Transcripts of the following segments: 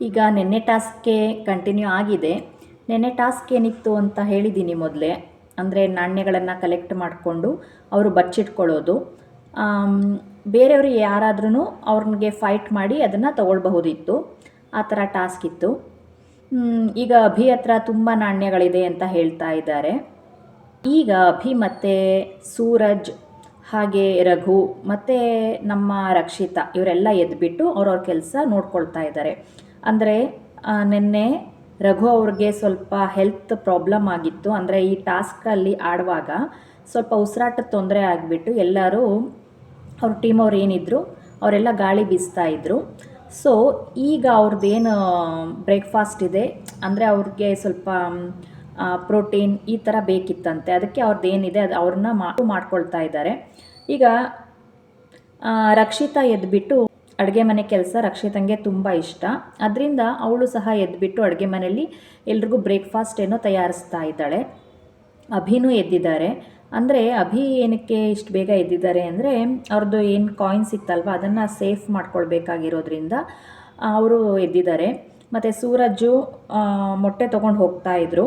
ಈಗ ನೆನ್ನೆ ಟಾಸ್ಕ್ಗೆ ಕಂಟಿನ್ಯೂ ಆಗಿದೆ. ನೆನ್ನೆ ಟಾಸ್ಕ್ ಏನಿತ್ತು ಅಂತ ಹೇಳಿದ್ದೀನಿ ಮೊದಲೇ. ಅಂದರೆ ನಾಣ್ಯಗಳನ್ನು ಕಲೆಕ್ಟ್ ಮಾಡಿಕೊಂಡು ಅವರು ಬಚ್ಚಿಟ್ಕೊಳ್ಳೋದು. ಬೇರೆಯವರು ಯಾರಾದ್ರೂ ಅವ್ರಿಗೆ ಫೈಟ್ ಮಾಡಿ ಅದನ್ನು ತಗೊಳ್ಬಹುದಿತ್ತು. ಆ ಥರ ಟಾಸ್ಕ್ ಇತ್ತು. ಈಗ ಅಭಿ ಹತ್ರ ತುಂಬ ನಾಣ್ಯಗಳಿದೆ ಅಂತ ಹೇಳ್ತಾ ಇದ್ದಾರೆ. ಈಗ ಅಭಿ ಮತ್ತು ಸೂರಜ್, ಹಾಗೆ ರಘು ಮತ್ತು ನಮ್ಮ ರಕ್ಷಿತಾ ಇವರೆಲ್ಲ ಎದ್ಬಿಟ್ಟು ಅವ್ರವ್ರ ಕೆಲಸ ನೋಡ್ಕೊಳ್ತಾ ಇದ್ದಾರೆ. ಅಂದರೆ ನಿನ್ನೆ ರಘು ಅವ್ರಿಗೆ ಸ್ವಲ್ಪ ಹೆಲ್ತ್ ಪ್ರಾಬ್ಲಮ್ ಆಗಿತ್ತು. ಅಂದರೆ ಈ ಟಾಸ್ಕಲ್ಲಿ ಆಡುವಾಗ ಸ್ವಲ್ಪ ಉಸಿರಾಟದ ತೊಂದರೆ ಆಗಿಬಿಟ್ಟು ಎಲ್ಲರೂ ಅವ್ರ ಟೀಮ್ ಅವ್ರು ಏನಿದ್ರು, ಅವರೆಲ್ಲ ಗಾಳಿ ಬೀಸ್ತಾ ಇದ್ರು. ಸೊ ಈಗ ಅವ್ರದ್ದೇನು ಬ್ರೇಕ್ಫಾಸ್ಟ್ ಇದೆ, ಅಂದರೆ ಅವ್ರಿಗೆ ಸ್ವಲ್ಪ ಪ್ರೋಟೀನ್ ಈ ಥರ ಬೇಕಿತ್ತಂತೆ. ಅದಕ್ಕೆ ಅವ್ರದ್ದು ಏನಿದೆ ಅದು ಅವ್ರನ್ನ ಮಾಡ್ಕೊಳ್ತಾ ಇದ್ದಾರೆ. ಈಗ ರಕ್ಷಿತಾ ಎದ್ಬಿಟ್ಟು ಅಡುಗೆ ಮನೆ ಕೆಲಸ ರಕ್ಷಿತಂಗೆ ತುಂಬ ಇಷ್ಟ. ಅದರಿಂದ ಅವಳು ಸಹ ಎದ್ಬಿಟ್ಟು ಅಡುಗೆ ಮನೆಯಲ್ಲಿ ಎಲ್ರಿಗೂ ಬ್ರೇಕ್ಫಾಸ್ಟ್ ಏನೋ ತಯಾರಿಸ್ತಾ ಇದ್ದಾಳೆ. ಅಭಿನೂ ಎದ್ದಿದ್ದಾರೆ. ಅಂದರೆ ಅಭಿ ಏನಕ್ಕೆ ಇಷ್ಟು ಬೇಗ ಎದ್ದಿದ್ದಾರೆ ಅಂದರೆ ಅವ್ರದ್ದು ಏನು ಕಾಯಿನ್ಸ್ ಇತ್ತಲ್ವ, ಅದನ್ನು ಸೇಫ್ ಮಾಡ್ಕೊಳ್ಬೇಕಾಗಿರೋದ್ರಿಂದ ಅವರು ಎದ್ದಿದ್ದಾರೆ. ಮತ್ತು ಸೂರಜ್ಜು ಮೊಟ್ಟೆ ತೊಗೊಂಡು ಹೋಗ್ತಾ ಇದ್ರು.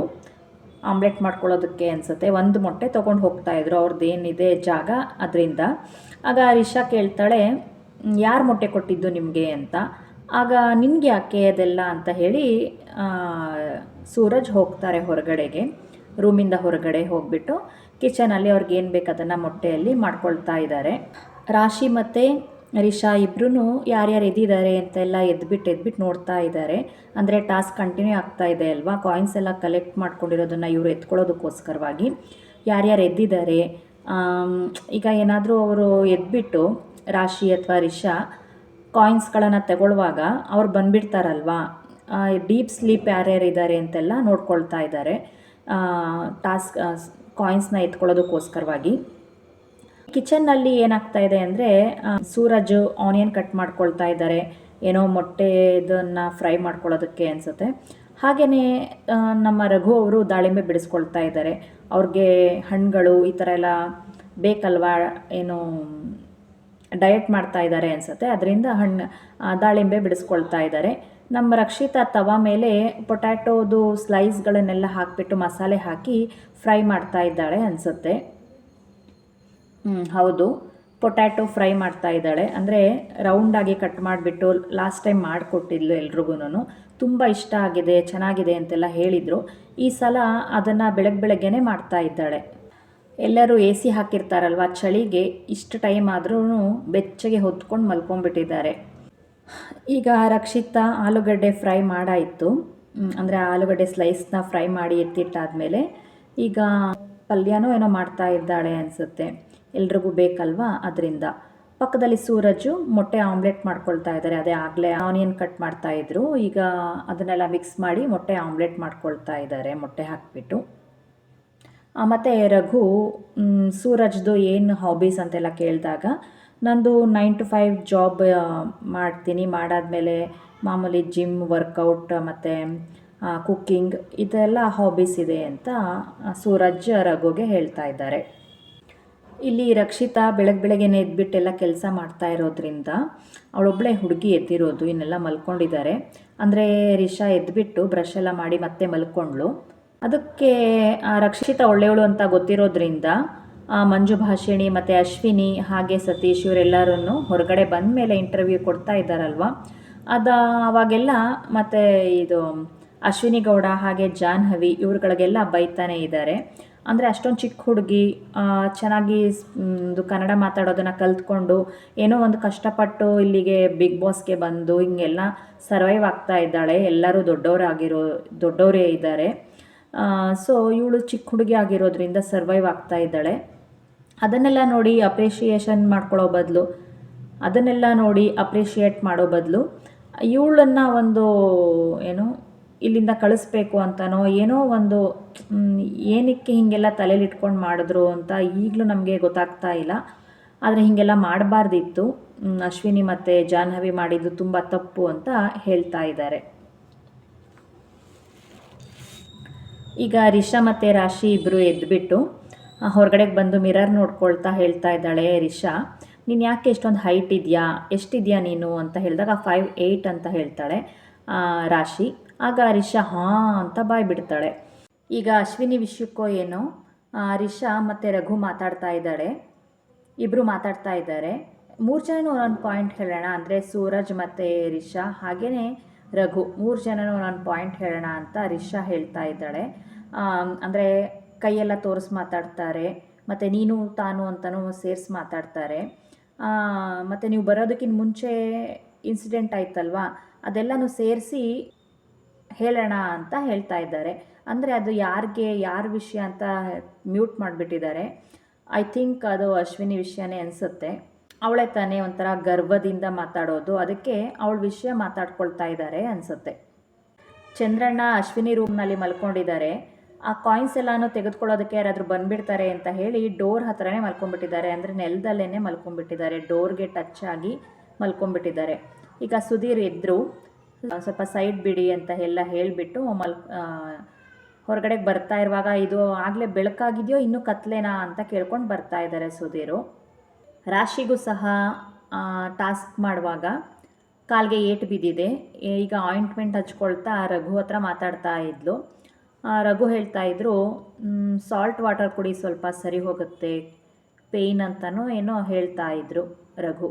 ಆಮ್ಲೆಟ್ ಮಾಡ್ಕೊಳ್ಳೋದಕ್ಕೆ ಅನಿಸುತ್ತೆ. ಒಂದು ಮೊಟ್ಟೆ ತೊಗೊಂಡು ಹೋಗ್ತಾಯಿದ್ರು ಅವ್ರದ್ದು ಏನಿದೆ ಜಾಗ ಅದರಿಂದ. ಆಗ ರಿಷಾ ಕೇಳ್ತಾಳೆ ಯಾರು ಮೊಟ್ಟೆ ಕೊಟ್ಟಿದ್ದು ನಿಮಗೆ ಅಂತ. ಆಗ ನಿನಗೆ ಯಾಕೆ ಅದೆಲ್ಲ ಅಂತ ಹೇಳಿ ಸೂರಜ್ ಹೋಗ್ತಾರೆ ಹೊರಗಡೆಗೆ, ರೂಮಿಂದ ಹೊರಗಡೆ ಹೋಗ್ಬಿಟ್ಟು ಕಿಚನಲ್ಲಿ ಅವ್ರಿಗೆ ಏನು ಬೇಕು ಅದನ್ನು ಮೊಟ್ಟೆಯಲ್ಲಿ ಮಾಡ್ಕೊಳ್ತಾ ಇದ್ದಾರೆ ರಾಶಿ ಮತ್ತು ರಿಷಾ ಇಬ್ಬರೂ ಯಾರ್ಯಾರು ಎದ್ದಿದ್ದಾರೆ ಅಂತೆಲ್ಲ ಎದ್ಬಿಟ್ಟು ಎದ್ಬಿಟ್ಟು ನೋಡ್ತಾ ಇದ್ದಾರೆ ಅಂದರೆ ಟಾಸ್ಕ್ ಕಂಟಿನ್ಯೂ ಆಗ್ತಾ ಇದೆ ಅಲ್ವಾ? ಕಾಯಿನ್ಸ್ ಎಲ್ಲ ಕಲೆಕ್ಟ್ ಮಾಡ್ಕೊಂಡಿರೋದನ್ನು ಇವರು ಎತ್ಕೊಳ್ಳೋದಕ್ಕೋಸ್ಕರವಾಗಿ. ಯಾರ್ಯಾರು ಎದ್ದಿದ್ದಾರೆ? ಈಗ ಏನಾದರೂ ಅವರು ಎದ್ಬಿಟ್ಟು ರಾಶಿ ಅಥವಾ ರಿಷಾ ಕಾಯಿನ್ಸ್ಗಳನ್ನು ತಗೊಳ್ಳುವಾಗ ಅವ್ರು ಬಂದುಬಿಡ್ತಾರಲ್ವಾ? ಡೀಪ್ ಸ್ಲೀಪ್ ಯಾರ್ಯಾರು ಇದ್ದಾರೆ ಅಂತೆಲ್ಲ ನೋಡ್ಕೊಳ್ತಾ ಇದ್ದಾರೆ ಟಾಸ್ಕ್ ಕಾಯಿನ್ಸ್ನ ಎತ್ಕೊಳ್ಳೋದಕ್ಕೋಸ್ಕರವಾಗಿ. ಕಿಚನ್ನಲ್ಲಿ ಏನಾಗ್ತಾ ಇದೆ ಅಂದರೆ ಸೂರಜ್ ಆನಿಯನ್ ಕಟ್ ಮಾಡ್ಕೊಳ್ತಾ ಇದ್ದಾರೆ ಏನೋ ಮೊಟ್ಟೆ ಇದನ್ನು ಫ್ರೈ ಮಾಡ್ಕೊಳ್ಳೋದಕ್ಕೆ ಅನಿಸುತ್ತೆ. ಹಾಗೆಯೇ ನಮ್ಮ ರಘು ಅವರು ದಾಳಿಂಬೆ ಬಿಡಿಸ್ಕೊಳ್ತಾ ಇದ್ದಾರೆ ಅವ್ರಿಗೆ ಹಣ್ಣುಗಳು ಈ ಥರ ಎಲ್ಲ ಬೇಕಲ್ವಾ? ಏನು ಡಯಟ್ ಮಾಡ್ತಾ ಇದ್ದಾರೆ ಅನ್ಸುತ್ತೆ. ಅದರಿಂದ ಹಣ್ಣು ದಾಳಿಂಬೆ ಬಿಡಿಸ್ಕೊಳ್ತಾ ಇದ್ದಾರೆ. ನಮ್ಮ ರಕ್ಷಿತಾ ತವ ಮೇಲೆ ಪೊಟ್ಯಾಟೋದು ಸ್ಲೈಸ್ಗಳನ್ನೆಲ್ಲ ಹಾಕಿಬಿಟ್ಟು ಮಸಾಲೆ ಹಾಕಿ ಫ್ರೈ ಮಾಡ್ತಾ ಇದ್ದಾಳೆ ಅನಿಸುತ್ತೆ. ಹೌದು. ಪೊಟ್ಯಾಟೊ ಫ್ರೈ ಮಾಡ್ತಾ ಇದ್ದಾಳೆ. ಅಂದರೆ ರೌಂಡಾಗಿ ಕಟ್ ಮಾಡಿಬಿಟ್ಟು ಲಾಸ್ಟ್ ಟೈಮ್ ಮಾಡಿಕೊಟ್ಟಿದ್ಲು ಎಲ್ರಿಗೂ ತುಂಬ ಇಷ್ಟ ಆಗಿದೆ, ಚೆನ್ನಾಗಿದೆ ಅಂತೆಲ್ಲ ಹೇಳಿದರು. ಈ ಸಲ ಅದನ್ನು ಬೆಳಗ್ಗೆ ಬೆಳಗ್ಗೆನೇ ಮಾಡ್ತಾ ಇದ್ದಾಳೆ. ಎಲ್ಲರೂ ಎ ಸಿ ಹಾಕಿರ್ತಾರಲ್ವ? ಚಳಿಗೆ ಇಷ್ಟು ಟೈಮ್ ಆದ್ರೂ ಬೆಚ್ಚಗೆ ಹೊತ್ಕೊಂಡು ಮಲ್ಕೊಂಡ್ಬಿಟ್ಟಿದ್ದಾರೆ. ಈಗ ರಕ್ಷಿತಾ ಆಲೂಗಡ್ಡೆ ಫ್ರೈ ಮಾಡಾಯಿತು. ಅಂದರೆ ಆಲೂಗಡ್ಡೆ ಸ್ಲೈಸ್ನ ಫ್ರೈ ಮಾಡಿ ಎತ್ತಿಟ್ಟಾದಮೇಲೆ ಈಗ ಪಲ್ಯನೂ ಏನೋ ಮಾಡ್ತಾ ಇದ್ದಾಳೆ ಅನಿಸುತ್ತೆ. ಎಲ್ರಿಗೂ ಬೇಕಲ್ವಾ ಅದರಿಂದ? ಪಕ್ಕದಲ್ಲಿ ಸೂರಜು ಮೊಟ್ಟೆ ಆಮ್ಲೆಟ್ ಮಾಡ್ಕೊಳ್ತಾ ಇದ್ದಾರೆ. ಅದೇ ಆಗಲೇ ಆನಿಯನ್ ಕಟ್ ಮಾಡ್ತಾ ಇದ್ರು. ಈಗ ಅದನ್ನೆಲ್ಲ ಮಿಕ್ಸ್ ಮಾಡಿ ಮೊಟ್ಟೆ ಆಮ್ಲೆಟ್ ಮಾಡ್ಕೊಳ್ತಾ ಇದ್ದಾರೆ, ಮೊಟ್ಟೆ ಹಾಕಿಬಿಟ್ಟು. ಮತ್ತು ರಘು ಸೂರಜ್ದು ಏನು ಹಾಬೀಸ್ ಅಂತೆಲ್ಲ ಕೇಳಿದಾಗ, ನಂದು ನೈನ್ ಟು ಫೈವ್ ಜಾಬ್ ಮಾಡ್ತೀನಿ. ಮಾಡಾದಮೇಲೆ ಮಾಮೂಲಿ ಜಿಮ್ ವರ್ಕೌಟ್ ಮತ್ತು ಕುಕ್ಕಿಂಗ್ ಇದೆಲ್ಲ ಹಾಬೀಸ್ ಇದೆ ಅಂತ ಸೂರಜ್ ರಘುಗೆ ಹೇಳ್ತಾ ಇದ್ದಾರೆ. ಇಲ್ಲಿ ರಕ್ಷಿತಾ ಬೆಳಗ್ಗೆ ಬೆಳಗ್ಗೆನೆ ಎದ್ಬಿಟ್ಟೆಲ್ಲ ಕೆಲಸ ಮಾಡ್ತಾ ಇರೋದ್ರಿಂದ ಅವಳೊಬ್ಬಳೇ ಹುಡುಗಿ ಎದ್ದಿರೋದು, ಇನ್ನೆಲ್ಲ ಮಲ್ಕೊಂಡಿದ್ದಾರೆ. ಅಂದರೆ ರಿಷಾ ಎದ್ಬಿಟ್ಟು ಬ್ರಷ್ ಎಲ್ಲ ಮಾಡಿ ಮತ್ತೆ ಮಲ್ಕೊಂಡ್ಳು. ಅದಕ್ಕೆ ರಕ್ಷಿತಾ ಒಳ್ಳೆಯವಳು ಅಂತ ಗೊತ್ತಿರೋದ್ರಿಂದ ಮಂಜು ಭಾಷಿಣಿ ಮತ್ತು ಅಶ್ವಿನಿ, ಹಾಗೆ ಸತೀಶ್ ಇವರೆಲ್ಲರೂ ಹೊರಗಡೆ ಬಂದ ಮೇಲೆ ಇಂಟರ್ವ್ಯೂ ಕೊಡ್ತಾ ಇದ್ದಾರಲ್ವ? ಅದು ಅವಾಗೆಲ್ಲ ಮತ್ತು ಇದು ಅಶ್ವಿನಿ ಗೌಡ ಹಾಗೆ ಜಾಹ್ನವಿ ಇವ್ರುಗಳಿಗೆಲ್ಲ ಬೈತಾನೆ ಇದ್ದಾರೆ. ಅಂದರೆ ಅಷ್ಟೊಂದು ಚಿಕ್ಕ ಹುಡುಗಿ ಚೆನ್ನಾಗಿ ಒಂದು ಕನ್ನಡ ಮಾತಾಡೋದನ್ನು ಕಲ್ತ್ಕೊಂಡು ಏನೋ ಒಂದು ಕಷ್ಟಪಟ್ಟು ಇಲ್ಲಿಗೆ ಬಿಗ್ ಬಾಸ್ಗೆ ಬಂದು ಹಿಂಗೆಲ್ಲ ಸರ್ವೈವ್ ಆಗ್ತಾ ಇದ್ದಾಳೆ. ಎಲ್ಲರೂ ದೊಡ್ಡವರಾಗಿರೋ, ದೊಡ್ಡವರೇ ಇದ್ದಾರೆ. ಸೊ ಇವಳು ಚಿಕ್ಕ ಹುಡುಗಿ ಆಗಿರೋದ್ರಿಂದ ಸರ್ವೈವ್ ಆಗ್ತಾ ಇದ್ದಾಳೆ. ಅದನ್ನೆಲ್ಲ ನೋಡಿ ಅಪ್ರಿಷಿಯೇಷನ್ ಮಾಡ್ಕೊಳ್ಳೋ ಬದಲು, ಅದನ್ನೆಲ್ಲ ನೋಡಿ ಅಪ್ರಿಷಿಯೇಟ್ ಮಾಡೋ ಬದಲು, ಇವಳನ್ನು ಒಂದು ಏನು ಇಲ್ಲಿಂದ ಕಳಿಸ್ಬೇಕು ಅಂತನೋ ಏನೋ ಒಂದು ಏನಕ್ಕೆ ಹೀಗೆಲ್ಲ ತಲೆಯಲ್ಲಿ ಇಟ್ಕೊಂಡು ಮಾಡಿದ್ರು ಅಂತ ಈಗಲೂ ನಮಗೆ ಗೊತ್ತಾಗ್ತಾ ಇಲ್ಲ. ಆದರೆ ಹೀಗೆಲ್ಲ ಮಾಡಬಾರ್ದಿತ್ತು. ಅಶ್ವಿನಿ ಮತ್ತು ಜಾಹ್ನವಿ ಮಾಡಿದ್ದು ತುಂಬ ತಪ್ಪು ಅಂತ ಹೇಳ್ತಾ ಇದ್ದಾರೆ. ಈಗ ರಿಷಾ ಮತ್ತು ರಾಶಿ ಇಬ್ಬರು ಎದ್ದುಬಿಟ್ಟು ಹೊರಗಡೆಗೆ ಬಂದು ಮಿರರ್ ನೋಡ್ಕೊಳ್ತಾ ಹೇಳ್ತಾ ಇದ್ದಾಳೆ ರಿಷಾ. ನೀನು ಯಾಕೆ ಎಷ್ಟೊಂದು ಹೈಟ್ ಇದೆಯಾ? ಎಷ್ಟಿದೆಯಾ ನೀನು? ಅಂತ ಹೇಳಿದಾಗ ಫೈವ್ ಏಯ್ಟ್ ಅಂತ ಹೇಳ್ತಾಳೆ ರಾಶಿ. ಆಗ ರಿಷಾ, ಹಾಂ, ಅಂತ ಬಾಯ್ ಬಿಡ್ತಾಳೆ ಈಗ ಅಶ್ವಿನಿ ವಿಷಯಕ್ಕೋ ಏನೋ ರಿಷಾ ಮತ್ತು ರಘು ಮಾತಾಡ್ತಾ ಇದ್ದಾಳೆ. ಇಬ್ಬರು ಮಾತಾಡ್ತಾ ಇದ್ದಾರೆ. ಮೂರು ಜನನೂ ಒಂದೊಂದು ಪಾಯಿಂಟ್ ಹೇಳೋಣ. ಅಂದರೆ ಸೂರಜ್ ಮತ್ತು ರಿಷಾ. ಹಾಗೆಯೇ ರಘು, ಮೂರು ಜನನೂ ನಾನು ಪಾಯಿಂಟ್ ಹೇಳೋಣ ಅಂತ ರಿಷಾ ಹೇಳ್ತಾ ಇದ್ದಾಳೆ. ಅಂದರೆ ಕೈಯೆಲ್ಲ ತೋರಿಸಿ ಮಾತಾಡ್ತಾರೆ, ಮತ್ತು ನೀನು, ತಾನು ಅಂತಲೂ ಸೇರಿಸಿ ಮಾತಾಡ್ತಾರೆ. ಮತ್ತು ನೀವು ಬರೋದಕ್ಕಿಂತ ಮುಂಚೆ ಇನ್ಸಿಡೆಂಟ್ ಆಯ್ತಲ್ವಾ? ಅದೆಲ್ಲನೂ ಸೇರಿಸಿ ಹೇಳೋಣ ಅಂತ ಹೇಳ್ತಾ ಇದ್ದಾರೆ. ಅಂದರೆ ಅದು ಯಾರಿಗೆ, ಯಾರ ವಿಷಯ ಅಂತ ಮ್ಯೂಟ್ ಮಾಡಿಬಿಟ್ಟಿದ್ದಾರೆ. ಐ ಥಿಂಕ್ ಅದು ಅಶ್ವಿನಿ ವಿಷಯನೇ ಅನಿಸುತ್ತೆ. ಅವಳೇ ತಾನೇ ಒಂಥರ ಗರ್ವದಿಂದ ಮಾತಾಡೋದು. ಅದಕ್ಕೆ ಅವಳ ವಿಷಯ ಮಾತಾಡ್ಕೊಳ್ತಾ ಇದ್ದಾರೆ ಅನಿಸುತ್ತೆ. ಚಂದ್ರಣ್ಣ ಅಶ್ವಿನಿ ರೂಮ್ನಲ್ಲಿ ಮಲ್ಕೊಂಡಿದ್ದಾರೆ. ಆ ಕಾಯಿನ್ಸ್ ಎಲ್ಲಾನು ತೆಗೆದುಕೊಳ್ಳೋದಕ್ಕೆ ಯಾರಾದರೂ ಬಂದ್ಬಿಡ್ತಾರೆ ಅಂತ ಹೇಳಿ ಡೋರ್ ಹತ್ರನೇ ಮಲ್ಕೊಂಡ್ಬಿಟ್ಟಿದ್ದಾರೆ. ಅಂದರೆ ನೆಲದಲ್ಲೇ ಮಲ್ಕೊಂಡ್ಬಿಟ್ಟಿದ್ದಾರೆ. ಡೋರ್ಗೆ ಟಚ್ ಆಗಿ ಮಲ್ಕೊಂಡ್ಬಿಟ್ಟಿದ್ದಾರೆ. ಈಗ ಸುಧೀರ್ ಎದ್ರು ಸ್ವಲ್ಪ ಸೈಡ್ ಬಿಡಿ ಅಂತ ಎಲ್ಲ ಹೇಳಿಬಿಟ್ಟು ಮಲ್ ಹೊರಗಡೆಗೆ ಬರ್ತಾ ಇರುವಾಗ, ಇದು ಆಗಲೇ ಬೆಳಕಾಗಿದೆಯೋ, ಇನ್ನೂ ಕತ್ಲೇನಾ? ಅಂತ ಕೇಳ್ಕೊಂಡು ಬರ್ತಾ ಇದ್ದಾರೆ ಸುಧೀರು. ರಾಶಿಗೂ ಸಹ ಟಾಸ್ಕ್ ಮಾಡುವಾಗ ಕಾಲ್ಗೆ ಏಟು ಬಿದ್ದಿದೆ. ಈಗ ಆಯಿಂಟ್ಮೆಂಟ್ ಹಚ್ಕೊಳ್ತಾ ರಘು ಹತ್ರ ಮಾತಾಡ್ತಾ ಇದ್ಲು. ರಘು ಹೇಳ್ತಾ ಇದ್ರು ಸಾಲ್ಟ್ ವಾಟರ್ ಕುಡಿ ಸ್ವಲ್ಪ, ಸರಿ ಹೋಗುತ್ತೆ. ಪೇಯ್ನ್ ಅಂತಲೂ ಏನೋ ಹೇಳ್ತಾ ಇದ್ರು ರಘು.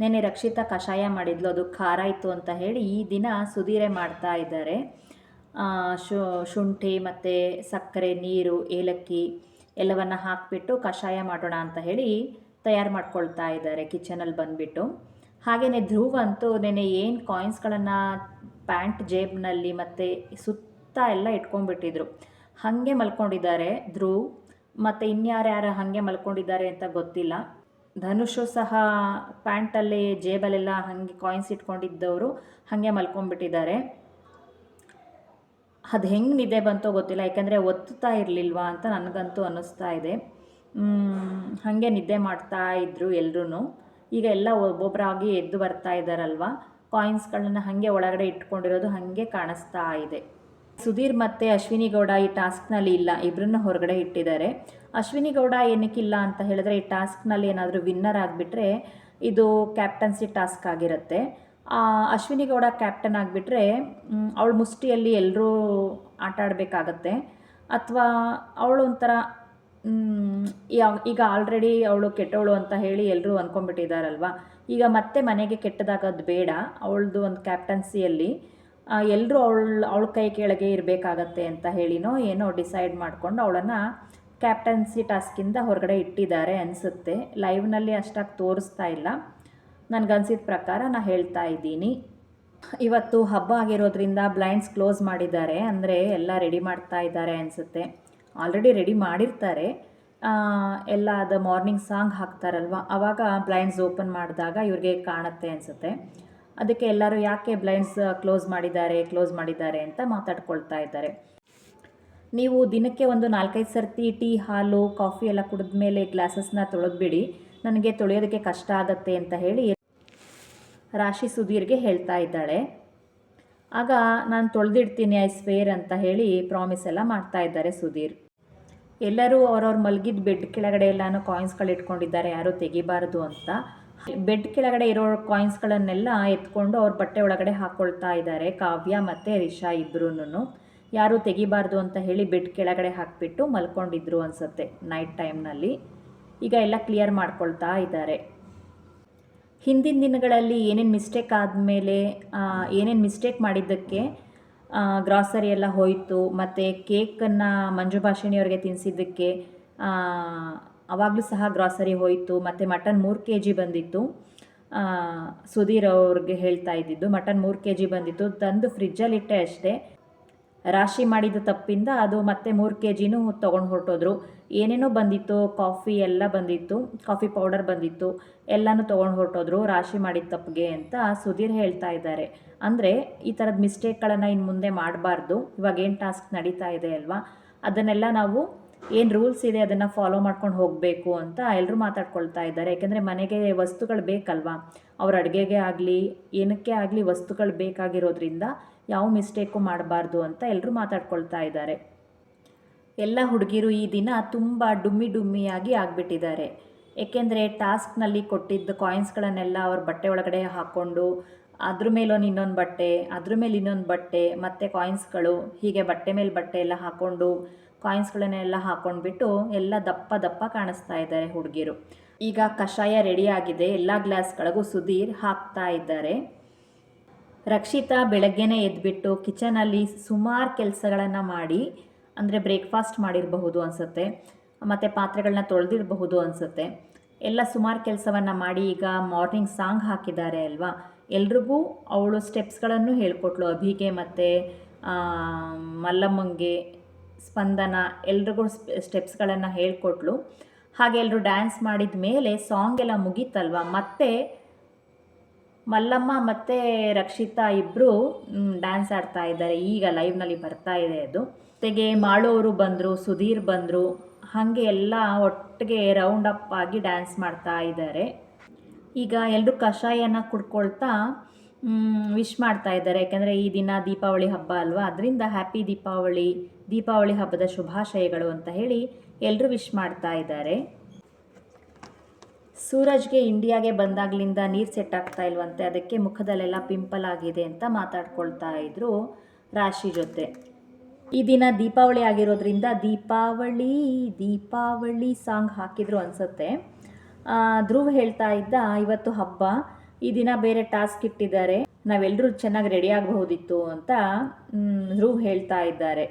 ನೆನ್ನೆ ರಕ್ಷಿತ ಕಷಾಯ ಮಾಡಿದ್ಲು, ಅದು ಖಾರ ಇತ್ತು ಅಂತ ಹೇಳಿ ಈ ದಿನ ಸುಧೀರೆ ಮಾಡ್ತಾ ಇದ್ದಾರೆ. ಶು, ಶುಂಠಿ ಮತ್ತು ಸಕ್ಕರೆ, ನೀರು, ಏಲಕ್ಕಿ ಎಲ್ಲವನ್ನು ಹಾಕಿಬಿಟ್ಟು ಕಷಾಯ ಮಾಡೋಣ ಅಂತ ಹೇಳಿ ತಯಾರು ಮಾಡ್ಕೊಳ್ತಾ ಇದ್ದಾರೆ ಕಿಚನಲ್ಲಿ ಬಂದುಬಿಟ್ಟು. ಹಾಗೆಯೇ ಧ್ರುವ್ ಅಂತೂ ನೆನೆ ಏನು ಕಾಯಿನ್ಸ್ಗಳನ್ನು ಪ್ಯಾಂಟ್ ಜೇಬ್ನಲ್ಲಿ ಮತ್ತು ಸುತ್ತ ಎಲ್ಲ ಇಟ್ಕೊಂಡ್ಬಿಟ್ಟಿದ್ರು. ಹಾಗೆ ಮಲ್ಕೊಂಡಿದ್ದಾರೆ ಧ್ರುವ್ ಮತ್ತು ಇನ್ಯಾರ್ಯಾರು ಹಾಗೆ ಮಲ್ಕೊಂಡಿದ್ದಾರೆ ಅಂತ ಗೊತ್ತಿಲ್ಲ. ಧನುಷು ಸಹ ಪ್ಯಾಂಟಲ್ಲಿ ಜೇಬಲ್ಲೆಲ್ಲ ಹಾಗೆ ಕಾಯಿನ್ಸ್ ಇಟ್ಕೊಂಡಿದ್ದವರು ಹಾಗೆ ಮಲ್ಕೊಂಡ್ಬಿಟ್ಟಿದ್ದಾರೆ. ಅದು ಹೆಂಗೆ ನಿದ್ದೆ ಬಂತೋ ಗೊತ್ತಿಲ್ಲ, ಯಾಕಂದರೆ ಒತ್ತುತ್ತಾ ಇರಲಿಲ್ವಾ ಅಂತ ನನಗಂತೂ ಅನ್ನಿಸ್ತಾ ಇದೆ. ಹಾಗೆ ನಿದ್ದೆ ಮಾಡ್ತಾ ಇದ್ದರು ಎಲ್ಲರೂ ಈಗ ಎಲ್ಲ ಒಬ್ಬೊಬ್ಬರಾಗಿ ಎದ್ದು ಬರ್ತಾ ಇದ್ದಾರಲ್ವ ಕಾಯಿನ್ಸ್ಗಳನ್ನ ಹಾಗೆ ಒಳಗಡೆ ಇಟ್ಕೊಂಡಿರೋದು ಹಾಗೆ ಕಾಣಿಸ್ತಾ ಇದೆ. ಸುಧೀರ್ ಮತ್ತು ಅಶ್ವಿನಿ ಗೌಡ ಈ ಟಾಸ್ಕ್ನಲ್ಲಿ ಇಲ್ಲ ಇಬ್ಬರನ್ನ ಹೊರಗಡೆ ಇಟ್ಟಿದ್ದಾರೆ. ಅಶ್ವಿನಿ ಗೌಡ ಏನಕ್ಕಿಲ್ಲ ಅಂತ ಹೇಳಿದ್ರೆ ಈ ಟಾಸ್ಕ್ನಲ್ಲಿ ಏನಾದರೂ ವಿನ್ನರ್ ಆಗಿಬಿಟ್ರೆ ಇದು ಕ್ಯಾಪ್ಟನ್ಸಿ ಟಾಸ್ಕ್ ಆಗಿರುತ್ತೆ. ಅಶ್ವಿನಿ ಗೌಡ ಕ್ಯಾಪ್ಟನ್ ಆಗಿಬಿಟ್ರೆ ಅವಳ ಮುಷ್ಟಿಯಲ್ಲಿ ಎಲ್ಲರೂ ಆಟ ಆಡಬೇಕಾಗತ್ತೆ ಅಥವಾ ಅವಳು ಒಂಥರ ಈಗ ಆಲ್ರೆಡಿ ಅವಳು ಕೆಟ್ಟವಳು ಅಂತ ಹೇಳಿ ಎಲ್ಲರೂ ಅಂದ್ಕೊಂಡ್ಬಿಟ್ಟಿದ್ದಾರಲ್ವ ಈಗ ಮತ್ತೆ ಮನೆಗೆ ಕೆಟ್ಟದಾಗೋದು ಬೇಡ. ಅವಳದು ಒಂದು ಕ್ಯಾಪ್ಟನ್ಸಿಯಲ್ಲಿ ಎಲ್ಲರೂ ಅವಳು, ಅವಳ ಕೈ ಕೆಳಗೆ ಇರಬೇಕಾಗತ್ತೆ ಅಂತ ಹೇಳಿನೋ ಏನೋ ಡಿಸೈಡ್ ಮಾಡಿಕೊಂಡು ಅವಳನ್ನು ಕ್ಯಾಪ್ಟನ್ಸಿ ಟಾಸ್ಕಿಂದ ಹೊರಗಡೆ ಇಟ್ಟಿದ್ದಾರೆ ಅನಿಸುತ್ತೆ. ಲೈವ್ನಲ್ಲಿ ಅಷ್ಟಾಗಿ ತೋರಿಸ್ತಾ ಇಲ್ಲ. ನನಗನ್ಸಿದ ಪ್ರಕಾರ ನಾನು ಹೇಳ್ತಾ ಇದ್ದೀನಿ. ಇವತ್ತು ಹಬ್ಬ ಆಗಿರೋದ್ರಿಂದ ಬ್ಲೈಂಡ್ಸ್ ಕ್ಲೋಸ್ ಮಾಡಿದ್ದಾರೆ. ಅಂದರೆ ಎಲ್ಲ ರೆಡಿ ಮಾಡ್ತಾ ಇದ್ದಾರೆ ಅನಿಸುತ್ತೆ. ಆಲ್ರೆಡಿ ರೆಡಿ ಮಾಡಿರ್ತಾರೆ. ಎಲ್ಲ ಅದು ಮಾರ್ನಿಂಗ್ ಸಾಂಗ್ ಹಾಕ್ತಾರಲ್ವ? ಆವಾಗ ಬ್ಲೈಂಡ್ಸ್ ಓಪನ್ ಮಾಡಿದಾಗ ಇವ್ರಿಗೆ ಕಾಣುತ್ತೆ ಅನಿಸುತ್ತೆ. ಅದಕ್ಕೆ ಎಲ್ಲರೂ ಯಾಕೆ ಬ್ಲೈಂಡ್ಸ್ ಕ್ಲೋಸ್ ಮಾಡಿದ್ದಾರೆ ಕ್ಲೋಸ್ ಮಾಡಿದ್ದಾರೆ ಅಂತ ಮಾತಾಡ್ಕೊಳ್ತಾ ಇದ್ದಾರೆ. ನೀವು ದಿನಕ್ಕೆ ಒಂದು ನಾಲ್ಕೈದು ಸರ್ತಿ ಟೀ, ಹಾಲು, ಕಾಫಿ ಎಲ್ಲ ಕುಡಿದ ಮೇಲೆ ಗ್ಲಾಸಸ್ನ ತೊಳೆದ್ಬಿಡಿ. ನನಗೆ ತೊಳೆಯೋದಕ್ಕೆ ಕಷ್ಟ ಆಗತ್ತೆ ಅಂತ ಹೇಳಿ ರಾಶಿ ಸುಧೀರ್ಗೆ ಹೇಳ್ತಾ ಇದ್ದಾಳೆ. ಆಗ, ನಾನು ತೊಳೆದಿಡ್ತೀನಿ ಐ ಸ್ವೇರ್ ಅಂತ ಹೇಳಿ ಪ್ರಾಮಿಸ್ ಎಲ್ಲ ಮಾಡ್ತಾ ಇದ್ದಾರೆ ಸುಧೀರ್. ಎಲ್ಲರೂ ಅವ್ರವ್ರು ಮಲಗಿದ ಬೆಡ್ ಕೆಳಗಡೆ ಎಲ್ಲಾನು ಕಾಯಿನ್ಸ್ಗಳು ಇಟ್ಕೊಂಡಿದ್ದಾರೆ, ಯಾರೂ ತೆಗಿಬಾರದು ಅಂತ. ಬೆಡ್ ಕೆಳಗಡೆ ಇರೋ ಕಾಯಿನ್ಸ್ಗಳನ್ನೆಲ್ಲ ಎತ್ಕೊಂಡು ಅವ್ರ ಬಟ್ಟೆ ಒಳಗಡೆ ಹಾಕ್ಕೊಳ್ತಾ ಇದ್ದಾರೆ, ಕಾವ್ಯ ಮತ್ತು ರಿಷಾ ಇಬ್ಬರೂ ಯಾರೂ ತೆಗಿಬಾರ್ದು ಅಂತ ಹೇಳಿ ಬೆಡ್ ಕೆಳಗಡೆ ಹಾಕಿಬಿಟ್ಟು ಮಲ್ಕೊಂಡಿದ್ರು ಅನಿಸುತ್ತೆ ನೈಟ್ ಟೈಮ್ನಲ್ಲಿ ಈಗ ಎಲ್ಲ ಕ್ಲಿಯರ್ ಮಾಡ್ಕೊಳ್ತಾ ಇದ್ದಾರೆ. ಹಿಂದಿನ ದಿನಗಳಲ್ಲಿ ಏನೇನು ಮಿಸ್ಟೇಕ್ ಆದಮೇಲೆ ಏನೇನು ಮಿಸ್ಟೇಕ್ ಮಾಡಿದ್ದಕ್ಕೆ ಗ್ರಾಸರಿ ಎಲ್ಲ ಹೋಯಿತು, ಮತ್ತು ಕೇಕನ್ನು ಮಂಜು ಭಾಷಿಣಿಯವ್ರಿಗೆ ತಿನ್ನಿಸಿದ್ದಕ್ಕೆ ಆವಾಗಲೂ ಸಹ ಗ್ರಾಸರಿ ಹೋಯಿತು, ಮತ್ತು ಮಟನ್ ಮೂರು ಕೆ ಜಿ ಬಂದಿತ್ತು ಸುಧೀರ್ ಅವ್ರಿಗೆ ಹೇಳ್ತಾ ಇದ್ದಿದ್ದು ಮಟನ್ ಮೂರು ಕೆ ಜಿ ಬಂದಿತ್ತು, ತಂದು ಫ್ರಿಜ್ಜಲ್ಲಿಟ್ಟೆ ಅಷ್ಟೇ. ರಾಶಿ ಮಾಡಿದ ತಪ್ಪಿಂದ ಅದು ಮತ್ತೆ ಮೂರು ಕೆ ಜಿನೂ ತೊಗೊಂಡು ಹೊರಟೋದ್ರು. ಏನೇನೋ ಬಂದಿತ್ತು, ಕಾಫಿ ಎಲ್ಲ ಬಂದಿತ್ತು, ಕಾಫಿ ಪೌಡರ್ ಬಂದಿತ್ತು, ಎಲ್ಲನೂ ತೊಗೊಂಡು ಹೊರಟೋದ್ರು ರಾಶಿ ಮಾಡಿದ ತಪ್ಪಿಗೆ ಅಂತ ಸುಧೀರ್ ಹೇಳ್ತಾ ಇದ್ದಾರೆ. ಅಂದರೆ ಈ ಥರದ ಮಿಸ್ಟೇಕ್ಗಳನ್ನು ಇನ್ನು ಮುಂದೆ ಮಾಡಬಾರ್ದು. ಇವಾಗ ಏನು ಟಾಸ್ಕ್ ನಡೀತಾ ಇದೆ ಅಲ್ವಾ? ಅದನ್ನೆಲ್ಲ ನಾವು ಏನು ರೂಲ್ಸ್ ಇದೆ ಅದನ್ನು ಫಾಲೋ ಮಾಡ್ಕೊಂಡು ಹೋಗಬೇಕು ಅಂತ ಎಲ್ಲರೂ ಮಾತಾಡ್ಕೊಳ್ತಾ ಇದ್ದಾರೆ. ಯಾಕೆಂದರೆ ಮನೆಗೆ ವಸ್ತುಗಳು ಬೇಕಲ್ವಾ? ಅವ್ರ ಅಡುಗೆಗೆ ಆಗಲಿ, ಏನಕ್ಕೆ ಆಗಲಿ ವಸ್ತುಗಳು ಬೇಕಾಗಿರೋದ್ರಿಂದ ಯಾವ ಮಿಸ್ಟೇಕು ಮಾಡಬಾರ್ದು ಅಂತ ಎಲ್ಲರೂ ಮಾತಾಡ್ಕೊಳ್ತಾ ಇದ್ದಾರೆ. ಎಲ್ಲ ಹುಡುಗಿರು ಈ ದಿನ ತುಂಬ ಡುಮ್ಮಿ ಡುಮ್ಮಿಯಾಗಿ ಆಗಿಬಿಟ್ಟಿದ್ದಾರೆ. ಏಕೆಂದರೆ ಟಾಸ್ಕ್ನಲ್ಲಿ ಕೊಟ್ಟಿದ್ದ ಕಾಯಿನ್ಸ್ಗಳನ್ನೆಲ್ಲ ಅವ್ರ ಬಟ್ಟೆ ಒಳಗಡೆ ಹಾಕ್ಕೊಂಡು ಅದ್ರ ಮೇಲೊಂದು ಇನ್ನೊಂದು ಬಟ್ಟೆ, ಅದ್ರ ಮೇಲೆ ಇನ್ನೊಂದು ಬಟ್ಟೆ, ಮತ್ತು ಕಾಯಿನ್ಸ್ಗಳು ಹೀಗೆ ಬಟ್ಟೆ ಮೇಲೆ ಬಟ್ಟೆ ಎಲ್ಲ ಹಾಕ್ಕೊಂಡು ಕಾಯಿನ್ಸ್ಗಳನ್ನೆಲ್ಲ ಹಾಕೊಂಡ್ಬಿಟ್ಟು ಎಲ್ಲ ದಪ್ಪ ದಪ್ಪ ಕಾಣಿಸ್ತಾ ಇದ್ದಾರೆ ಹುಡುಗಿರು. ಈಗ ಕಷಾಯ ರೆಡಿ ಆಗಿದೆ. ಎಲ್ಲ ಗ್ಲಾಸ್ಗಳಿಗೂ ಸುಧೀರ್ ಹಾಕ್ತಾ ಇದ್ದಾರೆ. ರಕ್ಷಿತಾ ಬೆಳಗ್ಗೆನೇ ಎದ್ಬಿಟ್ಟು ಕಿಚನಲ್ಲಿ ಸುಮಾರು ಕೆಲಸಗಳನ್ನು ಮಾಡಿ, ಅಂದರೆ ಬ್ರೇಕ್ಫಾಸ್ಟ್ ಮಾಡಿರಬಹುದು ಅನಿಸುತ್ತೆ, ಮತ್ತು ಪಾತ್ರೆಗಳನ್ನ ತೊಳೆದಿರಬಹುದು ಅನಿಸುತ್ತೆ. ಎಲ್ಲ ಸುಮಾರು ಕೆಲಸವನ್ನು ಮಾಡಿ ಈಗ ಮಾರ್ನಿಂಗ್ ಸಾಂಗ್ ಹಾಕಿದ್ದಾರೆ ಅಲ್ವಾ? ಎಲ್ರಿಗೂ ಅವಳು ಸ್ಟೆಪ್ಸ್ಗಳನ್ನು ಹೇಳ್ಕೊಟ್ಲು. ಅಭಿಗೆ ಮತ್ತು ಮಲ್ಲಮ್ಮಂಗೆ ಸ್ಪಂದನ, ಎಲ್ರಿಗೂ ಸ್ಟೆಪ್ಸ್ಗಳನ್ನು ಹೇಳ್ಕೊಟ್ಲು. ಹಾಗೆ ಎಲ್ಲರೂ ಡ್ಯಾನ್ಸ್ ಮಾಡಿದ ಮೇಲೆ ಸಾಂಗ್ ಎಲ್ಲ ಮುಗೀತಲ್ವ? ಮತ್ತೆ ಮಲ್ಲಮ್ಮ ಮತ್ತು ರಕ್ಷಿತಾ ಇಬ್ಬರು ಡ್ಯಾನ್ಸ್ ಆಡ್ತಾ ಇದ್ದಾರೆ. ಈಗ ಲೈವ್ನಲ್ಲಿ ಬರ್ತಾ ಇದೆ ಅದು. ಜೊತೆಗೆ ಮಾಳೋರು ಬಂದರು, ಸುಧೀರ್ ಬಂದರು, ಹಾಗೆ ಎಲ್ಲ ಒಟ್ಟಿಗೆ ರೌಂಡ್ ಅಪ್ ಆಗಿ ಡ್ಯಾನ್ಸ್ ಮಾಡ್ತಾ ಇದ್ದಾರೆ. ಈಗ ಎಲ್ಲರೂ ಕಷಾಯನ ಕುಡ್ಕೊಳ್ತಾ ವಿಶ್ ಮಾಡ್ತಾ ಇದ್ದಾರೆ. ಯಾಕೆಂದರೆ ಈ ದಿನ ದೀಪಾವಳಿ ಹಬ್ಬ ಅಲ್ವಾ? ಅದರಿಂದ ಹ್ಯಾಪಿ ದೀಪಾವಳಿ ದೀಪಾವಳಿ ಹಬ್ಬದ ಶುಭಾಶಯಗಳು ಅಂತ ಹೇಳಿ ಎಲ್ಲರೂ ವಿಶ್ ಮಾಡ್ತಾ ಇದ್ದಾರೆ. ಸೂರಜ್ಗೆ ಇಂಡಿಯಾಗೆ ಬಂದಾಗ್ಲಿಂದ ನೀರು ಸೆಟ್ ಆಗ್ತಾ ಇಲ್ವಂತೆ, ಅದಕ್ಕೆ ಮುಖದಲ್ಲೆಲ್ಲ ಪಿಂಪಲ್ ಆಗಿದೆ ಅಂತ ಮಾತಾಡ್ಕೊಳ್ತಾ ಇದ್ರು ರಾಶಿ ಜೊತೆ. ಈ ದಿನ ದೀಪಾವಳಿ ಆಗಿರೋದ್ರಿಂದ ದೀಪಾವಳಿ ದೀಪಾವಳಿ ಸಾಂಗ್ ಹಾಕಿದ್ರು ಅನ್ಸುತ್ತೆ. ಧ್ರುವ್ ಹೇಳ್ತಾ ಇದ್ದ, ಇವತ್ತು ಹಬ್ಬ, ಈ ದಿನ ಬೇರೆ ಟಾಸ್ಕ್ ಇಟ್ಟಿದ್ದಾರೆ ನಾವೆಲ್ಲರೂ ಚೆನ್ನಾಗಿ ರೆಡಿ ಆಗಬಹುದಿತ್ತು ಅಂತ ಧ್ರುವ್ ಹೇಳ್ತಾ ಇದ್ದಾರೆ.